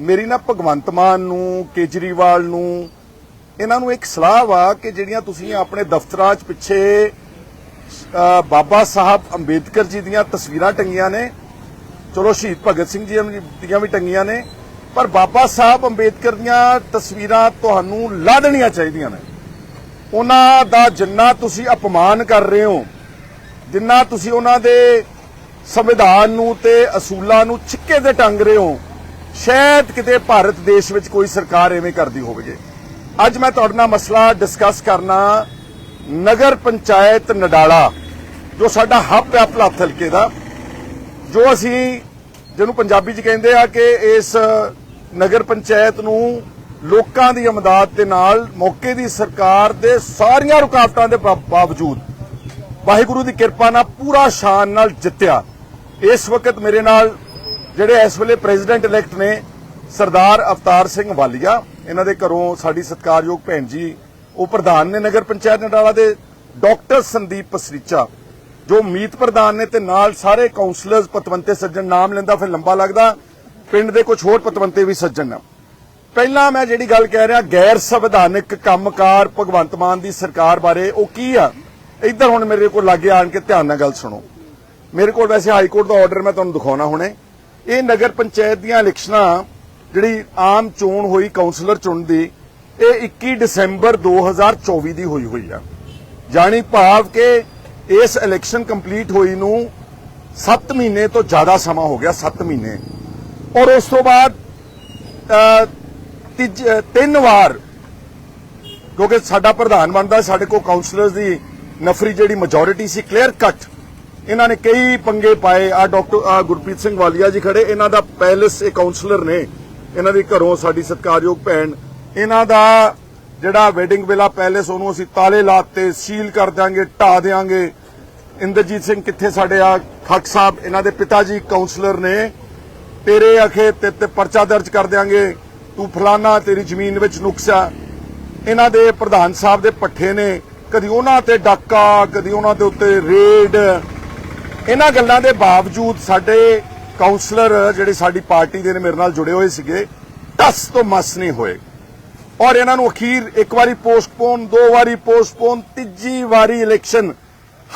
ਮੇਰੀ ਨਾ ਭਗਵੰਤ ਮਾਨ ਨੂੰ, ਕੇਜਰੀਵਾਲ ਨੂੰ, ਇਹਨਾਂ ਨੂੰ ਇੱਕ ਸਲਾਹ ਵਾ ਕਿ ਜਿਹੜੀਆਂ ਤੁਸੀਂ ਆਪਣੇ ਦਫ਼ਤਰਾਂ 'ਚ ਪਿੱਛੇ ਬਾਬਾ ਸਾਹਿਬ ਅੰਬੇਦਕਰ ਜੀ ਦੀਆਂ ਤਸਵੀਰਾਂ ਟੰਗੀਆਂ ਨੇ। ਚਲੋ ਸ਼ਹੀਦ ਭਗਤ ਸਿੰਘ ਜੀ ਦੀਆਂ ਵੀ ਟੰਗੀਆਂ ਨੇ। ਪਰ ਬਾਬਾ ਸਾਹਿਬ ਅੰਬੇਦਕਰ ਦੀਆਂ ਤਸਵੀਰਾਂ ਤੁਹਾਨੂੰ ਲਾ ਦੇਣੀਆਂ ਚਾਹੀਦੀਆਂ ਨੇ। ਉਹਨਾਂ ਦਾ ਜਿੰਨਾ ਤੁਸੀਂ ਅਪਮਾਨ ਕਰ ਰਹੇ ਹੋ, ਜਿੰਨਾ ਤੁਸੀਂ ਉਹਨਾਂ ਦੇ ਸੰਵਿਧਾਨ ਨੂੰ ਤੇ ਅਸੂਲਾਂ ਨੂੰ ਛਿੱਕੇ ਤੇ ਟੰਗ ਰਹੇ ਹੋ ਸ਼ਾਇਦ ਕਿਤੇ ਭਾਰਤ ਦੇਸ਼ ਵਿੱਚ ਕੋਈ ਸਰਕਾਰ ਐਵੇਂ ਕਰਦੀ ਹੋਵੇਗੀ। ਅੱਜ ਮੈਂ ਤੁਹਾਡੇ ਨਾਲ ਮਸਲਾ ਡਿਸਕਸ ਕਰਨਾ ਨਗਰ ਪੰਚਾਇਤ ਨਡਾਲਾ, ਜੋ ਸਾਡਾ ਹੱਬ ਹੈ ਭਲੱਥ ਹਲਕੇ ਦਾ, ਜੋ ਅਸੀਂ, ਜਿਹਨੂੰ ਪੰਜਾਬੀ ਚ ਕਹਿੰਦੇ ਆ ਕਿ ਇਸ ਨਗਰ ਪੰਚਾਇਤ ਨੂੰ ਲੋਕਾਂ ਦੀ ਅਮਦਾਦ ਦੇ ਨਾਲ ਮੌਕੇ ਦੀ ਸਰਕਾਰ ਦੇ ਸਾਰੀਆਂ ਰੁਕਾਵਟਾਂ ਦੇ ਬਾਵਜੂਦ ਵਾਹਿਗੁਰੂ ਦੀ ਕਿਰਪਾ ਨਾਲ ਪੂਰਾ ਸ਼ਾਨ ਨਾਲ ਜਿੱਤਿਆ। ਇਸ ਵਕਤ ਮੇਰੇ ਨਾਲ ਜਿਹੜੇ ਇਸ ਵੇਲੇ ਪ੍ਰੈਜ਼ੀਡੈਂਟ ਇਲੈਕਟ ਨੇ, ਸਰਦਾਰ ਅਵਤਾਰ ਸਿੰਘ ਵਾਲੀਆ, ਇਹਨਾਂ ਦੇ ਘਰੋਂ ਸਾਡੀ ਸਤਿਕਾਰਯੋਗ ਭੈਣ ਜੀ, ਉਹ ਪ੍ਰਧਾਨ ਨੇ ਨਗਰ ਪੰਚਾਇਤ ਨਡਾਲਾ ਦੇ ਡਾਕਟਰ ਸੰਦੀਪ ਪਸਰੀਚਾ, ਜੋ ਮੀਤ ਪ੍ਰਧਾਨ ਨੇ ਤੇ ਨਾਲ ਸਾਰੇ ਕਾਉਂਸਲਰਸ ਪਤਵੰਤੇ ਸੱਜਣ ਨਾਮ ਲੈਂਦਾ, ਫਿਰ ਲੰਬਾ ਲੱਗਦਾ, ਪਿੰਡ ਦੇ ਕੁਝ ਹੋਰ ਪਤਵੰਤੇ ਵੀ ਸੱਜਣ ਨੇ। ਪਹਿਲਾਂ ਮੈਂ ਜਿਹੜੀ ਗੱਲ ਕਹਿ ਰਿਹਾ, ਗੈਰ ਸੰਵਿਧਾਨਿਕ ਕੰਮਕਾਰ ਭਗਵੰਤ ਮਾਨ ਦੀ ਸਰਕਾਰ ਬਾਰੇ, ਉਹ ਕੀ ਆ? ਇੱਧਰ ਹੁਣ ਮੇਰੇ ਕੋਲ ਲਾਗੇ ਆਣ ਕੇ ਧਿਆਨ ਨਾਲ ਗੱਲ ਸੁਣੋ। ਮੇਰੇ ਕੋਲ ਵੈਸੇ ਹਾਈ ਕੋਰਟ ਦਾ ਆਰਡਰ ਮੈਂ ਤੁਹਾਨੂੰ ਦਿਖਾਉਣਾ ਹੁਣੇ। ਇਹ ਨਗਰ ਪੰਚਾਇਤ ਦੀਆਂ ਇਲੈਕਸ਼ਨਾਂ ਜਿਹੜੀ ਆਮ ਚੋਣ ਹੋਈ ਕਾਉਂਸਲਰ ਚੁਣ ਦੀ ਇਹ 21 ਦਸੰਬਰ 2024 ਦੀ ਹੋਈ ਹੋਈ ਆ। ਜਾਣੀ ਭਾਵ ਕਿ ਇਸ ਇਲੈਕਸ਼ਨ ਕੰਪਲੀਟ ਹੋਈ ਨੂੰ 7 ਮਹੀਨੇ ਤੋਂ ਜ਼ਿਆਦਾ ਸਮਾਂ ਹੋ ਗਿਆ 7 ਮਹੀਨੇ। ਔਰ ਉਸ ਤੋਂ ਬਾਅਦ ਅ, ਤਿੰਨ ਵਾਰ ਕਿਉਂਕਿ ਸਾਡਾ ਪ੍ਰਧਾਨ ਬਣਦਾ ਸਾਡੇ ਕੋਲ ਕਾਉਂਸਲਰਸ ਦੀ ਨਫਰੀ ਜਿਹੜੀ ਮੈਜੋਰਿਟੀ ਸੀ ਕਲੀਅਰ ਕੱਟ ਇਹਨਾਂ ਨੇ ਕਈ ਪੰਗੇ ਪਾਏ। ਆ ਡਾਕਟਰ ਗੁਰਪ੍ਰੀਤ ਸਿੰਘ ਵਾਲੀਆ ਜੀ ਖੜੇ। ਇਹਨਾਂ ਦਾ ਪੈਲਸ, ਇਹ ਕਾਉਂਸਲਰ ਨੇ ਇਹਨਾਂ ਦੇ ਘਰੋਂ ਸਾਡੀ ਸਤਿਕਾਰਯੋਗ ਭੈਣ। ਇਹਨਾਂ ਦਾ ਜਿਹੜਾ ਵੈਡਿੰਗ ਵਿਲਾ ਪੈਲਸ, ਉਹਨੂੰ ਅਸੀਂ ਤਾਲੇ ਲਾਤੇ ਸੀਲ ਕਰ ਦਿਆਂਗੇ ਢਾ ਦਿਆਂਗੇ। ਇੰਦਰਜੀਤ ਸਿੰਘ ਕਿੱਥੇ ਸਾਡੇ ਆ? ਖੱਕ ਸਾਹਿਬ, ਇਹਨਾਂ ਦੇ ਪਿਤਾ ਜੀ ਕਾਉਂਸਲਰ ਨੇ। ਤੇਰੇ ਅਖੇ ਤੇ ਤੇ ਪਰਚਾ ਦਰਜ ਕਰ ਦਿਆਂਗੇ। ਤੂੰ ਫਲਾਨਾ, ਤੇਰੀ ਜ਼ਮੀਨ ਵਿੱਚ ਨੁਕਸਾ ਇਹਨਾਂ ਦੇ ਪ੍ਰਧਾਨ ਸਾਹਿਬ ਦੇ ਪੱਠੇ ਨੇ। ਕਦੀ ਉਹਨਾਂ ਤੇ ਡਾਕਾ, ਕਦੀ ਉਹਨਾਂ ਦੇ ਉੱਤੇ ਰੇਡ। ਇਹਨਾਂ ਗੱਲਾਂ ਦੇ ਬਾਵਜੂਦ ਸਾਡੇ ਕਾਉਂਸਲਰ ਜਿਹੜੇ ਸਾਡੀ ਪਾਰਟੀ ਦੇ ਨੇ ਮੇਰੇ ਨਾਲ ਜੁੜੇ ਹੋਏ ਸੀਗੇ, ਟਸ ਤੋਂ ਮਸ ਨਹੀਂ ਹੋਏ। ਔਰ ਇਹਨਾਂ ਨੂੰ ਅਖੀਰ ਇੱਕ ਵਾਰੀ ਪੋਸਟਪੋਨ ਦੋ ਵਾਰੀ ਪੋਸਟਪੋਨ ਤੀਜੀ ਵਾਰੀ ਇਲੈਕਸ਼ਨ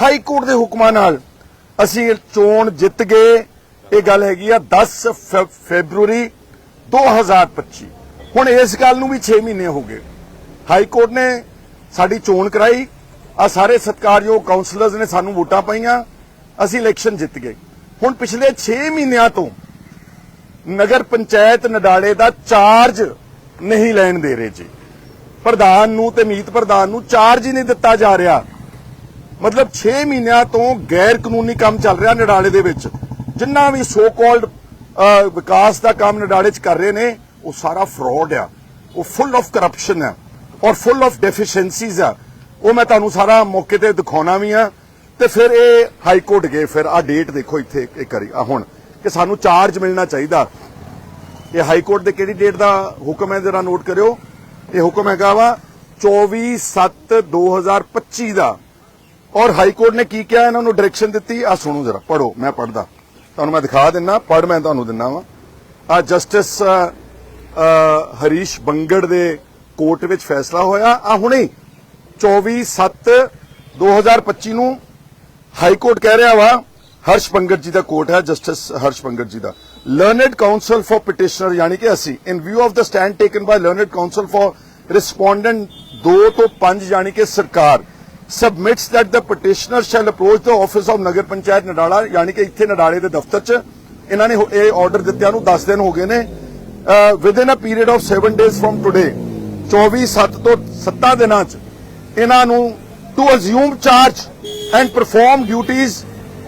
ਹਾਈ ਕੋਰਟ ਦੇ ਹੁਕਮਾਂ ਨਾਲ ਅਸੀਂ ਚੋਣ ਜਿੱਤ ਗਏ। ਇਹ ਗੱਲ ਹੈਗੀ ਆ 10 ਫੈ- ਫੈਬਰੂਰੀ 2025 ਹੁਣ ਇਸ ਗੱਲ ਨੂੰ ਵੀ 6 ਮਹੀਨੇ ਹੋ ਗਏ। ਹਾਈ ਕੋਰਟ ਨੇ ਸਾਡੀ ਚੋਣ ਕਰਾਈ। ਆ ਸਾਰੇ ਸਤਕਾਰਯੋਗ ਕਾਉਂਸਲਰਸ ਨੇ ਸਾਨੂੰ ਵੋਟਾਂ ਪਾਈਆਂ। ਅਸੀਂ ਇਲੈਕਸ਼ਨ ਜਿੱਤ ਗਏ। ਹੁਣ ਪਿਛਲੇ 6 ਮਹੀਨਿਆਂ ਤੋਂ ਨਗਰ ਪੰਚਾਇਤ ਨਡਾਲੇ ਦਾ ਚਾਰਜ ਨਹੀਂ ਲੈਣ ਦੇ ਰਹੇ ਜੀ। ਪ੍ਰਧਾਨ ਨੂੰ ਤੇ ਮੀਤ ਪ੍ਰਧਾਨ ਨੂੰ ਚਾਰਜ ਹੀ ਨਹੀਂ ਦਿੱਤਾ ਜਾ ਰਿਹਾ। ਮਤਲਬ 6 ਮਹੀਨਿਆਂ ਤੋਂ ਗੈਰ ਕਾਨੂੰਨੀ ਕੰਮ ਚੱਲ ਰਿਹਾ ਨਡਾਲੇ ਦੇ ਵਿੱਚ। ਜਿੰਨਾ ਵੀ ਸੋ ਕਾਲਡ ਵਿਕਾਸ ਦਾ ਕੰਮ ਨਡਾਲੇ 'ਚ ਕਰ ਰਹੇ ਨੇ, ਉਹ ਸਾਰਾ ਫਰਾਡ ਆ। ਉਹ ਫੁੱਲ ਆਫ ਕਰਪਸ਼ਨ ਆ। ਔਰ ਫੁੱਲ ਆਫ ਡੈਫੀਸ਼ੀਐਂਸੀਜ਼ ਆ। ਉਹ ਮੈਂ ਤੁਹਾਨੂੰ ਸਾਰਾ ਮੌਕੇ ਤੇ ਦਿਖਾਉਣਾ ਵੀ ਆ। ਤੇ ਫਿਰ ਇਹ ਹਾਈ ਕੋਰਟ ਗਏ, ਫਿਰ ਆ ਡੇਟ ਦੇਖੋ ਇੱਥੇ ਇਹ ਕਰੀ ਆ ਹੁਣ, ਕਿ ਸਾਨੂੰ ਚਾਰਜ ਮਿਲਣਾ ਚਾਹੀਦਾ। ਇਹ ਹਾਈ ਕੋਰਟ ਦੇ ਕਿਹੜੀ ਡੇਟ ਦਾ ਹੁਕਮ ਹੈ, ਜਰਾ ਨੋਟ ਕਰਿਓ। ਇਹ ਹੁਕਮ ਹੈਗਾ ਵਾ 24/7/2025 ਦਾ ਔਰ ਹਾਈ ਕੋਰਟ ਨੇ ਕੀ ਕਿਹਾ? ਇਹਨਾਂ ਨੂੰ ਡਾਇਰੈਕਸ਼ਨ ਦਿੱਤੀ। ਆ ਸੁਣੋ ਜਰਾ ਪੜੋ ਮੈਂ ਪੜਦਾ ਤੁਹਾਨੂੰ ਮੈਂ ਦਿਖਾ ਦਿੰਨਾ ਪੜ ਮੈਂ ਤੁਹਾਨੂੰ ਦਿੰਨਾ ਵਾ। ਆ ਜਸਟਿਸ ਹਰੀਸ਼ ਬੰਗੜ ਦੇ ਕੋਰਟ ਵਿੱਚ ਫੈਸਲਾ ਹੋਇਆ। ਆ ਹੁਣੇ 24/7/2025 ਨੂੰ ਹਾਈ ਕੋਰਟ ਕਹਿ ਰਿਹਾ ਵਾ, ਹਰਸ਼ ਪੰਗਤ ਜੀ ਦਾ ਕੋਰਟ ਹੈ, ਜਸਟਿਸ ਹਰਸ਼ ਪੰਗਤ ਜੀ ਦਾ। ਲਰਨਡ ਕਾਉਂਸਲ ਫॉर ਪਿਟੀਸ਼ਨਰ ਯਾਨੀ ਕਿ ਅਸੀਂ in view of the stand taken by learned counsel for respondent 2 ਤੋਂ 5 ਯਾਨੀ ਕਿ ਸਰਕਾਰ, submits that the petitioner shall approach the office of ਨਗਰ ਪੰਚਾਇਤ ਨਡਾਲਾ, ਯਾਨੀ ਕਿ ਇੱਥੇ ਨਡਾਲੇ ਦੇ ਦਫ਼ਤਰ 'ਚ। ਇਹਨਾਂ ਨੇ ਇਹ ਆਰਡਰ ਦਿੱਤਿਆਂ ਨੂੰ 10 ਦਿਨ ਹੋ ਗਏ ਨੇ। Within a period of 7 days from today 24 7 ਤੋਂ 7 ਦਿਨਾਂ 'ਚ, ਇਹਨਾਂ ਨੂੰ to assume charge and perform duties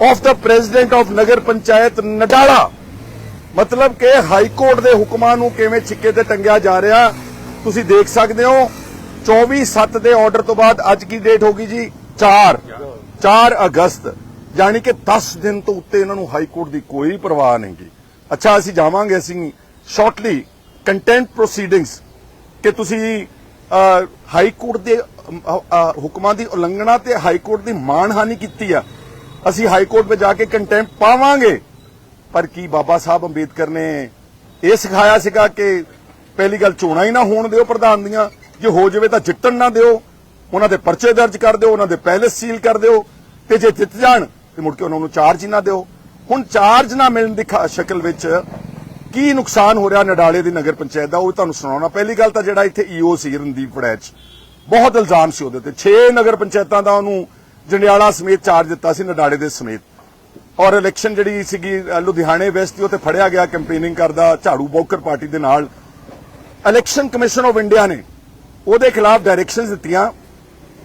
of the president of nagar panchayat Nadala ਮਤਲਬ ਕਿ ਹਾਈ ਕੋਰਟ ਦੇ ਹੁਕਮਾਂ ਨੂੰ ਕਿਵੇਂ ਛਿੱਕੇ ਤੇ ਟੰਗਿਆ ਜਾ ਰਿਹਾ, ਤੁਸੀਂ ਦੇਖ ਸਕਦੇ ਹੋ। 24 7 ਦੇ ਆਰਡਰ ਤੋਂ ਬਾਅਦ ਅੱਜ ਕੀ ਡੇਟ ਹੋ ਗਈ ਜੀ? 4 4 ਅਗਸਤ। ਯਾਨੀ ਕਿ 10 ਦਿਨ ਤੋਂ ਉੱਤੇ ਇਹਨਾਂ ਨੂੰ ਹਾਈ ਕੋਰਟ ਦੀ ਕੋਈ ਪਰਵਾਹ ਨਹੀਂ ਗੀ ਅੱਛਾ, ਅਸੀਂ ਜਾਵਾਂਗੇ ਅਸੀਂ ਸ਼ਾਰਟਲੀ ਕੰਟੈਂਟ ਪ੍ਰੋਸੀਡਿੰਗਸ ਕਿ ਤੁਸੀਂ ਹਾਈ ਕੋਰਟ ਦੇ ਹੁਕਮਾਂ ਦੀ ਉਲੰਘਣਾ ਤੇ ਹਾਈ ਕੋਰਟ ਦੀ ਮਾਣਹਾਨੀ ਕੀਤੀ ਆ। ਅਸੀਂ ਹਾਈ ਕੋਰਟ ਵਿੱਚ ਜਾ ਕੇ ਕੰਟੈਂਪਟ ਪਾਵਾਂਗੇ। ਪਰ ਕੀ ਬਾਬਾ ਸਾਹਿਬ ਅੰਬੇਦਕਰ ਨੇ ਇਹ ਸਿਖਾਇਆ ਸੀਗਾ ਕਿ ਪਹਿਲੀ ਗੱਲ ਚੋਣਾਂ ਹੀ ਨਾ ਹੋਣ ਦਿਓ ਪ੍ਰਧਾਨ ਦੀਆਂ। ਜੇ ਹੋ ਜਾਵੇ ਤਾਂ ਜਿੱਤਣ ਨਾ ਦਿਓ। ਉਹਨਾਂ ਦੇ ਪਰਚੇ ਦਰਜ ਕਰ ਦਿਓ, ਉਹਨਾਂ ਦੇ ਪੈਲੇਸ ਸੀਲ ਕਰ ਦਿਓ। ਤੇ ਜੇ ਜਿੱਤ ਜਾਣ, ਤੇ ਮੁੜ ਕੇ ਉਹਨਾਂ ਨੂੰ ਚਾਰਜ ਹੀ ਨਾ ਦਿਓ। ਹੁਣ ਚਾਰਜ ਨਾ ਮਿਲਣ ਦੀ ਸ਼ਕਲ ਵਿੱਚ ਕੀ ਨੁਕਸਾਨ ਹੋ ਰਿਹਾ ਨਡਾਲੇ ਦੀ ਨਗਰ ਪੰਚਾਇਤ ਦਾ? ਉਹ ਤੁਹਾਨੂੰ ਸੁਣਾਉਣਾ। ਪਹਿਲੀ ਗੱਲ ਤਾਂ ਜਿਹੜਾ ਇੱਥੇ ਈਓ ਸੀ ਰਣਦੀਪ ਵੜੈਚ, ਬਹੁਤ ਇਲਜ਼ਾਮ ਸੀ ਉਹਦੇ ਤੇ। 6 ਨਗਰ ਪੰਚਾਇਤਾਂ ਦਾ ਉਹਨੂੰ ਜੰਡਿਆਲਾ ਸਮੇਤ ਚਾਰਜ ਦਿੱਤਾ ਸੀ, ਨਡਾਲੇ ਦੇ ਸਮੇਤ। ਔਰ ਇਲੈਕਸ਼ਨ ਜਿਹੜੀ ਸੀਗੀ ਲੁਧਿਆਣੇ ਵੈਸਟ ਦੀ ਉੱਥੇ ਫੜਿਆ ਗਿਆ ਕੈਂਪੇਨਿੰਗ ਕਰਦਾ ਝਾੜੂ ਬੌਕਰ ਪਾਰਟੀ ਦੇ ਨਾਲ। ਇਲੈਕਸ਼ਨ ਕਮਿਸ਼ਨ ਆਫ ਇੰਡੀਆ ਨੇ ਉਹਦੇ ਖਿਲਾਫ ਡਾਇਰੈਕਸ਼ਨਸ ਦਿੱਤੀਆਂ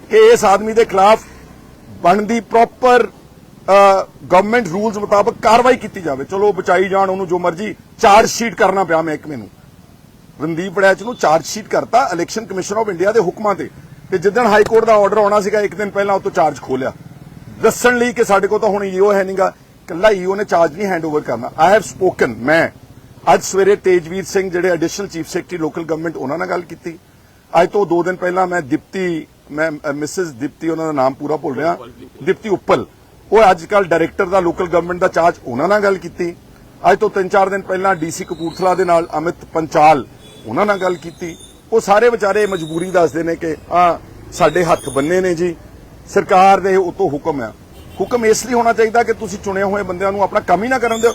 ਕਿ ਇਸ ਆਦਮੀ ਦੇ ਖਿਲਾਫ ਬਣਦੀ ਪ੍ਰੋਪਰ ਗਵਰਨਮੈਂਟ ਰੂਲਸ ਮੁਤਾਬਕ ਕਾਰਵਾਈ ਕੀਤੀ ਜਾਵੇ। ਚਲੋ ਬਚਾਈ ਜਾਣ ਉਹਨੂੰ ਜੋ ਮਰਜ਼ੀ ਚਾਰਜ ਸ਼ੀਟ ਕਰਨਾ ਪਿਆ ਮਹਿਕਮੇ ਨੂੰ। ਰਣਦੀਪ ਬੜੈਚ ਨੂੰ ਚਾਰਜ ਸ਼ੀਟ ਕਰਤਾ ਇਲੈਕਸ਼ਨ ਕਮਿਸ਼ਨ ਆਫ ਇੰਡੀਆ ਦੇ ਹੁਕਮਾਂ ਤੇ। ਤੇ ਜਿੱਦਣ ਹਾਈ ਕੋਰਟ ਦਾ ਆਰਡਰ ਆਉਣਾ ਸੀਗਾ, ਇੱਕ ਦਿਨ ਪਹਿਲਾਂ ਉਹ ਤੋਂ ਚਾਰਜ ਖੋਲਿਆ। ਦੱਸਣ ਲਈ ਕਿ ਸਾਡੇ ਕੋਲ ਤਾਂ ਹੁਣ ਈਓ ਹੈ ਨਹੀਂਗਾ ਕੱਲਾ ਈਓ ਨੇ ਚਾਰਜ ਨਹੀਂ ਹੈਂਡਓਵਰ ਕਰਨਾ। ਆਈ ਹੈਵ ਸਪੋਕਨ ਮੈਂ। ਅੱਜ ਸਵੇਰੇ ਤੇਜਵੀਰ ਸਿੰਘ ਜਿਹੜੇ additional chief secretary local government ਉਹਨਾਂ ਨਾਲ ਗੱਲ ਕੀਤੀ। ਅੱਜ ਤੋਂ 2 ਦਿਨ ਪਹਿਲਾਂ ਮੈਂ ਦਿਪਤੀ, ਮੈਂ ਮਿਸਿਸ ਦਿਪਤੀ, ਉਹਨਾਂ ਦਾ ਨਾਮ ਪੂਰਾ ਭੁੱਲ ਰਿਹਾ। ਦਿਪਤੀ ਉੱਪਲ। ਉਹ ਅੱਜ ਕੱਲ ਡਾਇਰੈਕਟਰ ਦਾ ਲੋਕਲ ਗਵਰਨਮੈਂਟ ਦਾ ਚਾਰਜ ਉਹਨਾਂ ਨਾਲ ਗੱਲ ਕੀਤੀ। ਅੱਜ ਤੋਂ 3-4 ਦਿਨ ਪਹਿਲਾਂ ਡੀਸੀ ਕਪੂਰਥਲਾ ਦੇ ਨਾਲ ਅਮਿਤ ਪੰਚਾਲ ਉਹਨਾਂ ਨਾਲ ਗੱਲ ਕੀਤੀ। ਉਹ ਸਾਰੇ ਵਿਚਾਰੇ ਮਜਬੂਰੀ ਦੱਸਦੇ ਨੇ ਕਿ ਆ ਸਾਡੇ ਹੱਥ ਬੰਨੇ ਨੇ ਜੀ। ਸਰਕਾਰ ਦੇ ਉਤੋਂ ਹੁਕਮ ਆ। ਹੁਕਮ ਇਸ ਲਈ ਹੋਣਾ ਚਾਹੀਦਾ ਕਿ ਤੁਸੀਂ ਚੁਣੇ ਹੋਏ ਬੰਦਿਆਂ ਨੂੰ ਆਪਣਾ ਕੰਮ ਹੀ ਨਾ ਕਰਨ ਦਿਓ।